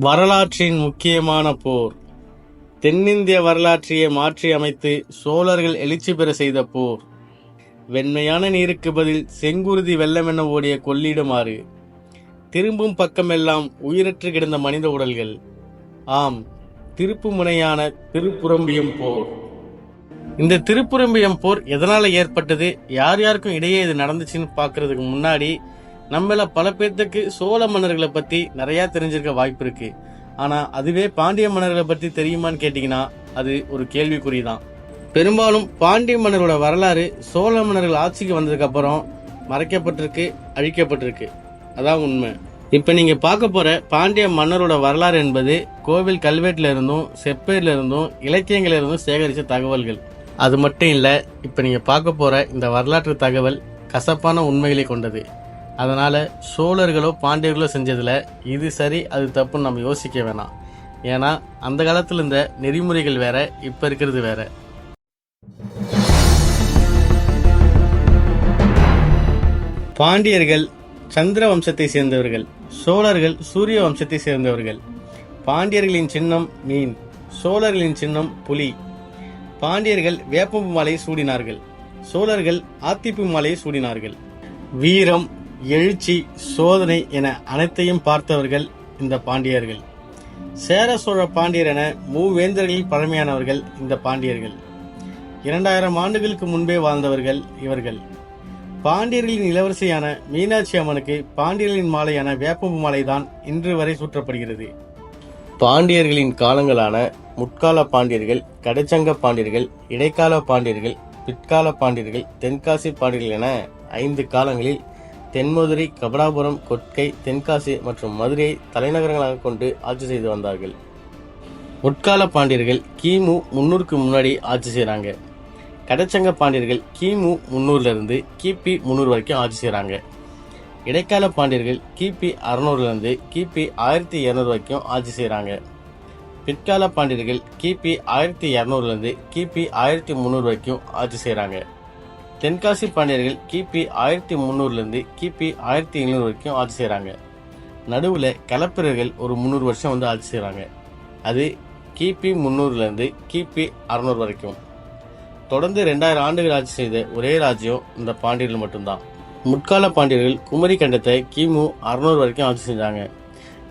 வரலாற்றின் முக்கியமான போர். தென்னிந்திய வரலாற்றையே மாற்றி அமைத்து சோழர்கள் எழுச்சி பெற செய்த போர். வெண்மையான நீருக்கு பதில் செங்குருதி வெள்ளமென ஓடிய கொள்ளிடுமாறு. திரும்பும் பக்கமெல்லாம் உயிரற்று கிடந்த மனித உடல்கள். ஆம் திருப்பு முனையான திருப்புரம்பியம் போர். இந்த திருப்புரம்பியம் போர் எதனால ஏற்பட்டது? யார் யாருக்கும் இடையே இது நடந்துச்சுன்னு பார்க்கறதுக்கு முன்னாடி நம்மள பல பேர்த்துக்கு சோழ மன்னர்களை பத்தி நிறைய தெரிஞ்சிருக்க வாய்ப்பு இருக்கு. ஆனா அதுவே பாண்டிய மன்னர்களை பத்தி தெரியுமான்னு கேட்டீங்கன்னா அது ஒரு கேள்விக்குறிதான். பெரும்பாலும் பாண்டிய மன்னரோட வரலாறு சோழ மன்னர்கள் ஆட்சிக்கு வந்ததுக்கு அப்புறம் மறைக்கப்பட்டிருக்கு அழிக்கப்பட்டிருக்கு. அதான் உண்மை. இப்ப நீங்க பார்க்க போற பாண்டிய மன்னரோட வரலாறு என்பது கோவில் கல்வெட்டுல இருந்தும் செப்பேர்ல இருந்தும் இலக்கியங்கள்ல இருந்தும் சேகரித்த தகவல்கள். அது மட்டும் இல்ல இப்ப நீங்க பார்க்க போற இந்த வரலாற்று தகவல் கசப்பான உண்மைகளை கொண்டது. அதனால் சோழர்களோ பாண்டியர்களோ செஞ்சதில் இது சரி அது தப்புன்னு நம்ம யோசிக்க வேணாம். ஏன்னா அந்த காலத்தில் இருந்த நெறிமுறைகள் வேற இப்போ இருக்கிறது வேற. பாண்டியர்கள் சந்திர வம்சத்தை சேர்ந்தவர்கள் சோழர்கள் சூரிய வம்சத்தை சேர்ந்தவர்கள். பாண்டியர்களின் சின்னம் மீன் சோழர்களின் சின்னம் புலி. பாண்டியர்கள் வேப்பம்பு மாலையை சூடினார்கள் சோழர்கள் ஆத்திப்பு மாலையை சூடினார்கள். வீரம் எழுச்சி சோதனை என அனைத்தையும் பார்த்தவர்கள் இந்த பாண்டியர்கள். சேர சோழ பாண்டியர் என மூவேந்தர்களில் பழமையானவர்கள் இந்த பாண்டியர்கள். இரண்டாயிரம் ஆண்டுகளுக்கு முன்பே வாழ்ந்தவர்கள் இவர்கள். பாண்டியர்களின் இளவரசியான மீனாட்சி அம்மனுக்கு பாண்டியர்களின் மாலையான வேப்பம்பு மாலை தான் இன்று வரை சூற்றப்படுகிறது. பாண்டியர்களின் காலங்களான முற்கால பாண்டியர்கள் கடைச்சங்க பாண்டியர்கள் இடைக்கால பாண்டியர்கள் பிற்கால பாண்டியர்கள் தென்காசி பாண்டியர்கள் என ஐந்து காலங்களில் தென்மதுரை கபடாபுரம் கொட்கை தென்காசி மற்றும் மதுரையை தலைநகரங்களாக கொண்டு ஆட்சி செய்து வந்தார்கள். முற்கால பாண்டியர்கள் கிமு முன்னூறுக்கு முன்னாடி ஆட்சி செய்கிறாங்க கடச்சங்க பாண்டியர்கள் கிமு முந்நூறுலேருந்து கிபி முன்னூறு வரைக்கும் ஆட்சி செய்கிறாங்க இடைக்கால பாண்டியர்கள் கிபி அறுநூறுலேருந்து கிபி ஆயிரத்தி இரநூறு வரைக்கும் ஆட்சி செய்கிறாங்க பிற்கால பாண்டியர்கள் கிபி ஆயிரத்தி இரநூறுலேருந்து கிபி ஆயிரத்தி முந்நூறு வரைக்கும் ஆட்சி செய்கிறாங்க தென்காசி பாண்டியர்கள் கிபி ஆயிரத்தி முந்நூறுலேருந்து கிபி ஆயிரத்தி எழுநூறு வரைக்கும் ஆட்சி செய்கிறாங்க நடுவில் கலப்பிரர்கள் ஒரு முந்நூறு வருஷம் வந்து ஆட்சி செய்கிறாங்க அது கிபி முந்நூறுலேருந்து கிபி அறநூறு வரைக்கும். தொடர்ந்து ரெண்டாயிரம் ஆண்டுகள் ஆட்சி செய்த ஒரே ராஜ்யம் இந்த பாண்டியர்கள் மட்டும்தான். முற்கால பாண்டியர்கள் குமரி கண்டத்தை கிமு அறநூறு வரைக்கும் ஆட்சி செஞ்சாங்க.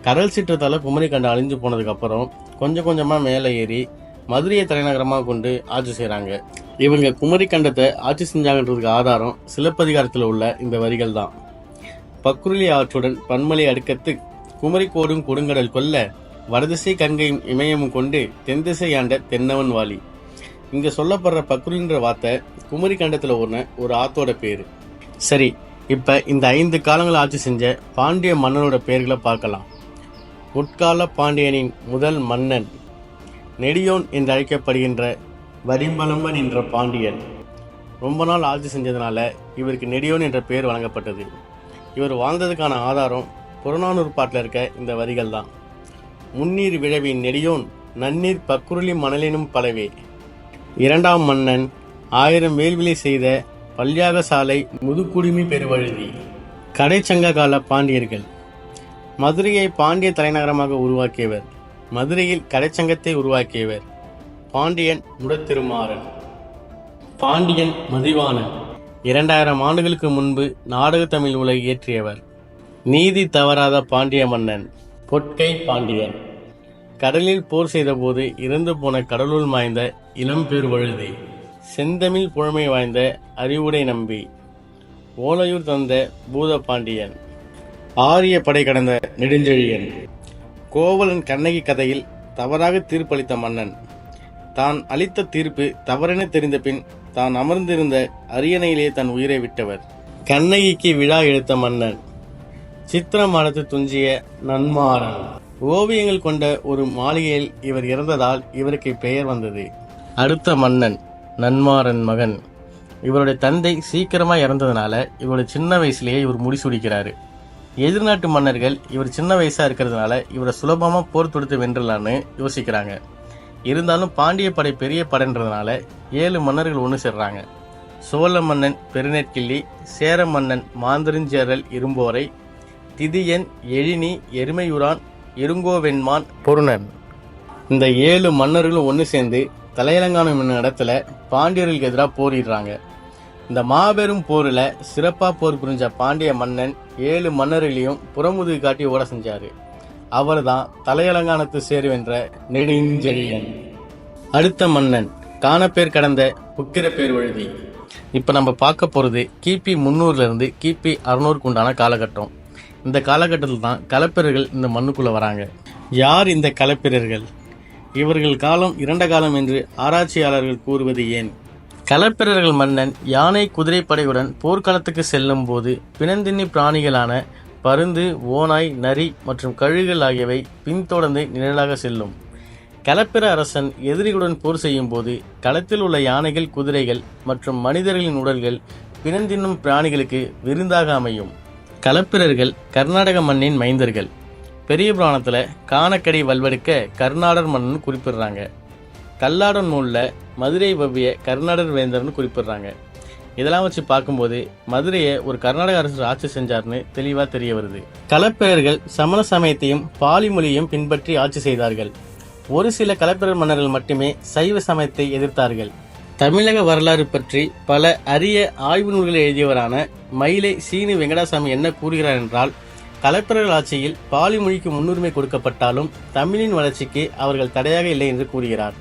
கடல் சீற்றத்தால் குமரி கண்டம் அழிஞ்சு போனதுக்கப்புறம் கொஞ்சம் கொஞ்சமாக மேலே ஏறி மதுரையை தலைநகரமாக கொண்டு ஆட்சி செய்கிறாங்க இவங்க குமரி கண்டத்தை ஆட்சி செஞ்சாங்கன்றதுக்கு ஆதாரம் சிலப்பதிகாரத்தில் உள்ள இந்த வரிகள் தான். பக்குருளி ஆற்றுடன் பன்மலை அடுக்கத்து குமரி கோடும் கொடுங்கடல் கொல்ல வடதிசை கங்கையும் இமயமும் கொண்டு தென்திசை ஆண்ட தென்னவன் வாலி. இங்கே சொல்லப்படுற பக்குருளின்ற வார்த்தை குமரி கண்டத்தில் ஒன்று ஒரு ஆத்தோட பேர். சரி இப்போ இந்த ஐந்து காலங்கள் ஆட்சி செஞ்ச பாண்டிய மன்னனோட பெயர்களை பார்க்கலாம். முற்கால பாண்டியனின் முதல் மன்னன் நெடியோன் என்று அழைக்கப்படுகின்ற வரிம்பலம்பன் என்ற பாண்டியன். ரொம்ப நாள் ஆட்சி செஞ்சதுனால இவருக்கு நெடியோன் என்ற பெயர் வழங்கப்பட்டது. இவர் வாழ்ந்ததுக்கான ஆதாரம் புறநானூர் பாட்டில் இருக்க இந்த வரிகள் தான். முன்னீர் விழவின் நெடியோன் நன்னீர் பக்குருளி மணலினும் பலவே. இரண்டாம் மன்னன் ஆயிரம் வேள்விலை செய்த பல்யாக சாலை முதுகுடுமி பெருவழுதி. கடைச்சங்க கால பாண்டியர்கள். மதுரையை பாண்டிய தலைநகரமாக உருவாக்கியவர். மதுரையில் கடைச்சங்கத்தை உருவாக்கியவர் பாண்டியன் முடத்திருமாறன். பாண்டியன் மதிவாணன். இரண்டாயிரம் ஆண்டுகளுக்கு முன்பு நாடக தமிழ் உலகை இயற்றியவர். நீதி தவறாத பாண்டிய மன்னன் பொற்கை பாண்டியன். கடலில் போர் செய்தபோது இறந்து போன கடலுள் மாய்ந்த இளம்பெரு வழுதி செந்தமிழ் புழமை வாய்ந்த அறிவுடை நம்பி ஓலையூர் தந்த பூத பாண்டியன் ஆரிய படை கடந்த நெடுஞ்செழியன். கோவலன் கண்ணகி கதையில் தவறாக தீர்ப்பளித்த மன்னன். தான் அளித்த தீர்ப்பு தவறென தெரிந்த பின் தான் அமர்ந்திருந்த அரியணையிலே தன் உயிரை விட்டவர். கண்ணகிக்கு விழா எடுத்த மன்னன். சித்திரமானது துஞ்சிய நன்மாறன். ஓவியங்கள் கொண்ட ஒரு மாளிகையில் இவர் இறந்ததால் இவருக்கு பெயர் வந்தது. அடுத்த மன்னன் நன்மாறன் மகன். இவருடைய தந்தை சீக்கிரமாக இறந்ததுனால இவருடைய சின்ன வயசுலேயே இவர் முடிசூடிக்கிறாரு எதிர்நாட்டு மன்னர்கள் இவர் சின்ன வயசாக இருக்கிறதுனால இவரை சுலபமாக போர் தொடுத்து வென்றலான்னு யோசிக்கிறாங்க. இருந்தாலும் பாண்டிய படை பெரிய படைன்றதுனால ஏழு மன்னர்கள் ஒன்று சேர்றாங்க. சோழ மன்னன் பெருநெற்கிள்ளி சேர மன்னன் மாந்தரிஞ்சேரல் இரும்போரை திதியன் எழினி எருமையுரான் இருங்கோவெண்மான் பொருணன். இந்த ஏழு மன்னர்களும் ஒன்று சேர்ந்து தலையலங்கானம் என்னும் இடத்துல பாண்டியர்களுக்கு எதிராக போரிடுறாங்க. இந்த மாபெரும் போரில் சிறப்பாக போர் புரிஞ்ச பாண்டிய மன்னன் ஏழு மன்னர்களையும் புறமுதுகு காட்டி ஓட செஞ்சாரு. அவர்தான் தலையலங்கானத்து சேருவென்ற நெடுஞ்செழியன். அடுத்த மன்னன் காணப்பேர் கடந்த புக்கிர பேர் வழுதி. இப்போ நம்ம பார்க்க போகிறது கிபி முந்நூறுலேருந்து கிபி அறுநூறுக்கு உண்டான காலகட்டம். இந்த காலகட்டத்தில் தான் கலப்பிரர்கள் இந்த மண்ணுக்குள்ளே வராங்க. யார் இந்த கலப்பிரர்கள்? இவர்கள் காலம் இரண்ட காலம் என்று ஆராய்ச்சியாளர்கள் கூறுவது ஏன்? களப்பிரர்கள் மன்னன் யானை குதிரைப்படையுடன் போர்க்களத்துக்கு செல்லும் போது பிணந்தின்னி பிராணிகளான பருந்து ஓநாய் நரி மற்றும் கழுகுகள் ஆகியவை பின்தொடர்ந்து நிழலாக செல்லும். களப்பிர அரசன் எதிரிகளுடன் போர் செய்யும் போது களத்தில் உள்ள யானைகள் குதிரைகள் மற்றும் மனிதர்களின் உடல்கள் பிணந்தின்னும் பிராணிகளுக்கு விருந்தாக அமையும். களப்பிரர்கள் கர்நாடக மண்ணின் மைந்தர்கள். பெரிய புராணத்தில் காணக்கடி வல்வெடுக்க கர்நாடர் மன்னன் குறிப்பிடுறாங்க. கல்லாடன் நூலில் மதுரை பவ்ய கர்நாடக வேந்தர்னு குறிப்பிடுறாங்க. இதெல்லாம் வச்சு பார்க்கும்போது மதுரையை ஒரு கர்நாடக அரசர் ஆட்சி செஞ்சார்னு தெளிவாக தெரிய வருது. களப்பிரர்கள் சமண சமயத்தையும் பாலி மொழியையும் பின்பற்றி ஆட்சி செய்தார்கள். ஒரு சில களப்பிரர் மன்னர்கள் மட்டுமே சைவ சமயத்தை எதிர்த்தார்கள். தமிழக வரலாறு பற்றி பல அரிய ஆய்வு நூல்களை எழுதியவரான மயிலை சீனு வெங்கடாசாமி என்ன கூறுகிறார் என்றால் களப்பிரர்கள் ஆட்சியில் பாலி மொழிக்கு முன்னுரிமை கொடுக்கப்பட்டாலும் தமிழின் வளர்ச்சிக்கு அவர்கள் தடையாக இல்லை என்று கூறுகிறார்.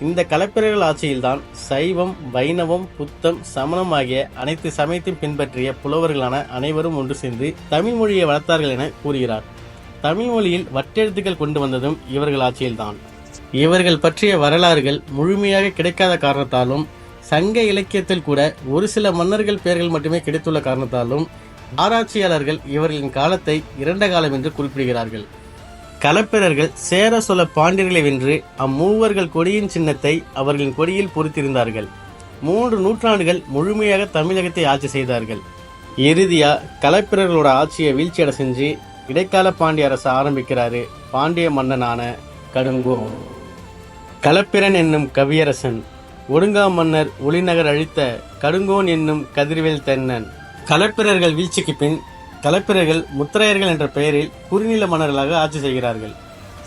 இந்த கலப்பிரர்கள் ஆட்சியில்தான் சைவம் வைணவம் புத்தம் சமணம் ஆகிய அனைத்து சமயத்தையும் பின்பற்றிய புலவர்களான அனைவரும் ஒன்று சேர்ந்து தமிழ் மொழியை வளர்த்தார்கள் என கூறுகிறார். தமிழ் மொழியில் வட்டெழுத்துக்கள் கொண்டு வந்ததும் இவர்கள் ஆட்சியில்தான். இவர்கள் பற்றிய வரலாறுகள் முழுமையாக கிடைக்காத காரணத்தாலும் சங்க இலக்கியத்தில் கூட ஒரு சில மன்னர்கள் பெயர்கள் மட்டுமே கிடைத்துள்ள காரணத்தாலும் ஆராய்ச்சியாளர்கள் இவர்களின் காலத்தை இரண்ட காலம் என்று குறிப்பிடுகிறார்கள். களப்பிரர்கள் சேர சோழ பாண்டியர்களை வென்று அம்மூவர்கள் கொடியின் சின்னத்தை அவர்களின் கொடியில் பொறித்திருந்தார்கள். மூன்று நூற்றாண்டுகள் முழுமையாக தமிழகத்தை ஆட்சி செய்தார்கள். இறுதியா களப்பிரர்களோட ஆட்சியை வீழ்ச்சியடை செஞ்சு இடைக்கால பாண்டிய அரசு ஆரம்பிக்கிறாரு பாண்டிய மன்னனான கடுங்கோ. களப்பிரன் என்னும் கவியரசன் ஒடுங்கா மன்னர் ஒளிநகர் அழித்த கடுங்கோன் என்னும் கதிர்வேல் தென்னன். களப்பிரர்கள் வீழ்ச்சிக்கு பின் களப்பிரர்கள் முத்திரையர்கள் என்ற பெயரில் குறுநில மன்னர்களாக ஆட்சி செய்கிறார்கள்.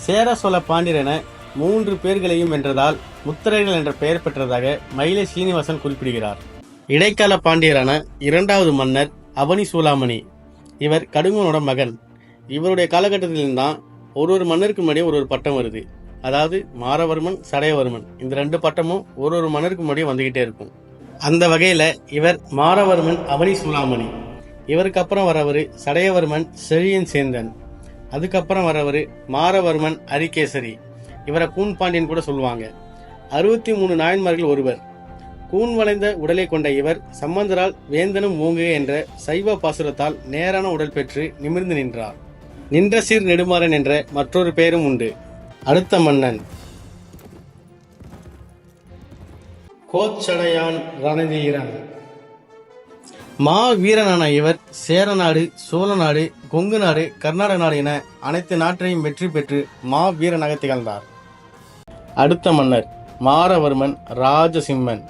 சேர சோழ பாண்டியர் என மூன்று பேர்களையும் வென்றதால் முத்திரையர்கள் என்ற பெயர் பெற்றதாக மயிலை சீனிவாசன் குறிப்பிடுகிறார். இடைக்கால பாண்டியரான இரண்டாவது மன்னர் அவனி சூலாமணி. இவர் கடுங்கனோட மகன். இவருடைய காலகட்டத்தில் தான் ஒரு ஒரு மன்னருக்கு முன்னாடியே ஒரு ஒரு பட்டம் வருது. அதாவது மாரவர்மன் சடையவர்மன். இந்த ரெண்டு பட்டமும் ஒரு ஒரு மன்னருக்கு முன்னாடியே வந்துகிட்டே இருக்கும். அந்த வகையில இவர் மாரவர்மன் அவனி சூலாமணி. இவருக்கு அப்புறம் வரவர் சடையவர்மன் செழியன் சேந்தன். அதுக்கப்புறம் வரவர் மாரவர்மன் அரிகேசரி. இவரை கூன் பாண்டியன் கூட சொல்லுவாங்க. அறுபத்தி மூணு நாயன்மார்கள் ஒருவர். கூன் வளைந்த உடலை கொண்ட இவர் சம்பந்தரால் வேந்தனும் மூங்குக என்ற சைவ பாசுரத்தால் நேரான உடல் பெற்று நிமிர்ந்து நின்றார். நின்ற சீர் நெடுமாறன் என்ற மற்றொரு பெயரும் உண்டு. அடுத்த மன்னன். கோச்சடையான் ரணதீரன். மா வீரனான இவர் சேரநாடு சோழநாடு கொங்கு நாடு கர்நாடக நாடு என அனைத்து நாட்டையும் வெற்றி பெற்று மா வீரனாக திகழ்ந்தார். அடுத்த மன்னர் மாரவர்மன் ராஜசிம்மன்.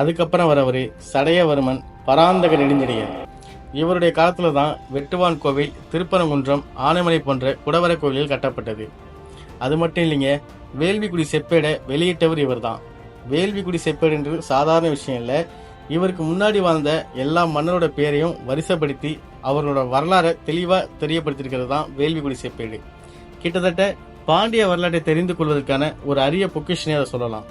அதுக்கப்புறம் வரவர் சடையவர்மன் பராந்தக நெடுஞ்செடியன் இவருடைய காலத்தில் தான் வெட்டுவான் கோவில் திருப்பரங்குன்றம் ஆனைமலை போன்ற குடவர கோவில்கள் கட்டப்பட்டது. அது மட்டும் இல்லைங்க வேள்விக்குடி செப்பேடை வெளியிட்டவர் இவர்தான். வேள்விக்குடி செப்பேடுன்றது சாதாரண விஷயம் இல்லை இவருக்கு முன்னாடி வாழ்ந்த எல்லா மன்னரோட பேரையும் வரிசைப்படுத்தி அவர்களோட வரலாறை தெளிவாக தெரியப்படுத்தியிருக்கிறது தான் வேள்விக்குடி செப்பேடு. கிட்டத்தட்ட பாண்டிய வரலாற்றை தெரிந்து கொள்வதற்கான ஒரு அரிய பொக்கிஷனே அதை சொல்லலாம்.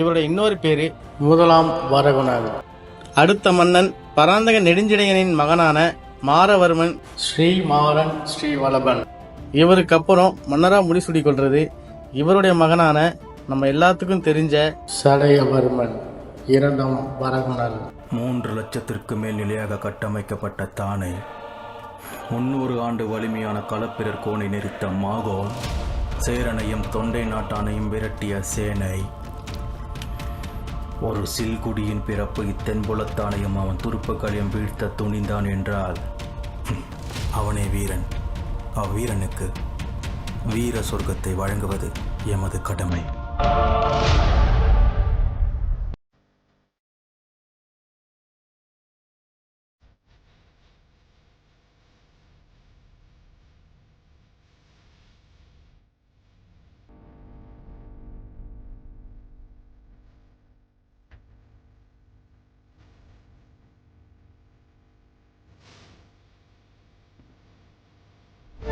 இவருடைய இன்னொரு பேரு முதலாம் வரகுணர் அடுத்த மன்னன் பராந்தக நெடுஞ்செழியனின் மகனான மாரவர்மன் ஸ்ரீமாறன் ஸ்ரீவலபன் இவருக்கு அப்புறம் மன்னராக முடிசூடி கொள்றது இவருடைய மகனான நம்ம எல்லாத்துக்கும் தெரிஞ்ச சடையவர்மன். இரண்டாம் வரகுணர் மூன்று லட்சத்திற்கு மேல் நிலையாக கட்டமைக்கப்பட்ட தானை. முன்னூறு ஆண்டு வலிமையான களப்பிரர் கோணை நெறித்த மாகோல் சேரனையும் தொண்டை நாட்டானையும் விரட்டிய சேனை. ஒரு சில்குடியின் பிறப்பு இத்தென்புலத்தானையும் அவன் துருப்புக்களையும் வீழ்த்த துணிந்தான் என்றால் அவனே வீரன். அவ்வீரனுக்கு வீர சொர்க்கத்தை வழங்குவது எமது கடமை.